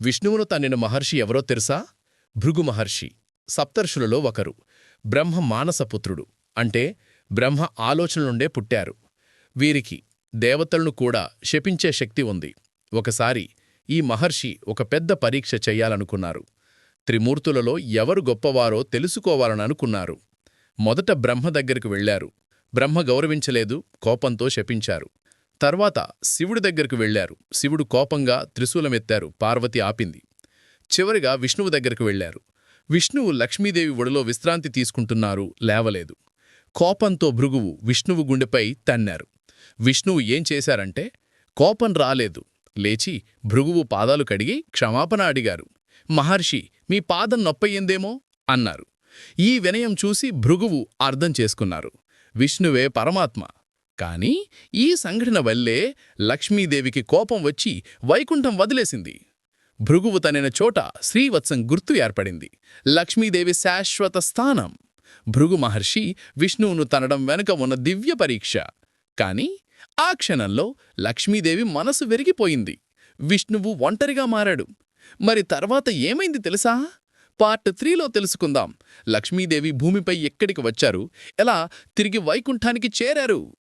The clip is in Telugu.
విష్ణువును తన్నిన మహర్షి ఎవరో తెలుసా? భృగు మహర్షి. సప్తర్షులలో ఒకరు. బ్రహ్మ మానసపుత్రుడు అంటే బ్రహ్మ ఆలోచన నుండే పుట్టారు. వీరికి దేవతలను కూడా శపించే శక్తి ఉంది. ఒకసారి ఈ మహర్షి ఒక పెద్ద పరీక్ష చెయ్యాలనుకున్నారు త్రిమూర్తులలో ఎవరు గొప్పవారో తెలుసుకోవాలననుకున్నారు మొదట బ్రహ్మ దగ్గరికి వెళ్ళారు బ్రహ్మ గౌరవించలేదు. కోపంతో శపించారు. తర్వాత శివుడి దగ్గరకు వెళ్ళారు శివుడు కోపంగా త్రిశూలమెత్తారు. పార్వతి ఆపింది. చివరిగా విష్ణువు దగ్గరకు వెళ్ళారు విష్ణువు లక్ష్మీదేవి ఒడిలో విశ్రాంతి తీసుకుంటున్నారు. లేవలేదు. కోపంతో భృగువు విష్ణువు గుండెపై తన్నారు. విష్ణువు ఏం చేశారంటే కోపం రాలేదు. లేచి భృగువు పాదాలు కడిగి క్షమాపణ అడిగారు. మహర్షి మీ పాదం నొప్పయ్యిందేమో? అన్నారు. ఈ వినయం చూసి భృగువు అర్థం చేసుకున్నారు. విష్ణువే పరమాత్మ. కాని ఈ సంఘటన వల్లే లక్ష్మీదేవికి కోపం వచ్చి వైకుంఠం వదిలేసింది. భృగువు తనిన చోట శ్రీవత్సం గుర్తు ఏర్పడింది. లక్ష్మీదేవి శాశ్వత స్థానం. భృగు మహర్షి విష్ణువును తనడం వెనుక ఉన్న దివ్య పరీక్ష. కాని ఆ క్షణంలో లక్ష్మీదేవి మనసు వెరిగిపోయింది. విష్ణువు ఒంటరిగా మారాడు. మరి తర్వాత ఏమైంది తెలుసా? పార్ట్ త్రీలో తెలుసుకుందాం. లక్ష్మీదేవి భూమిపై ఎక్కడికి వచ్చారు? ఎలా తిరిగి వైకుంఠానికి చేరారు?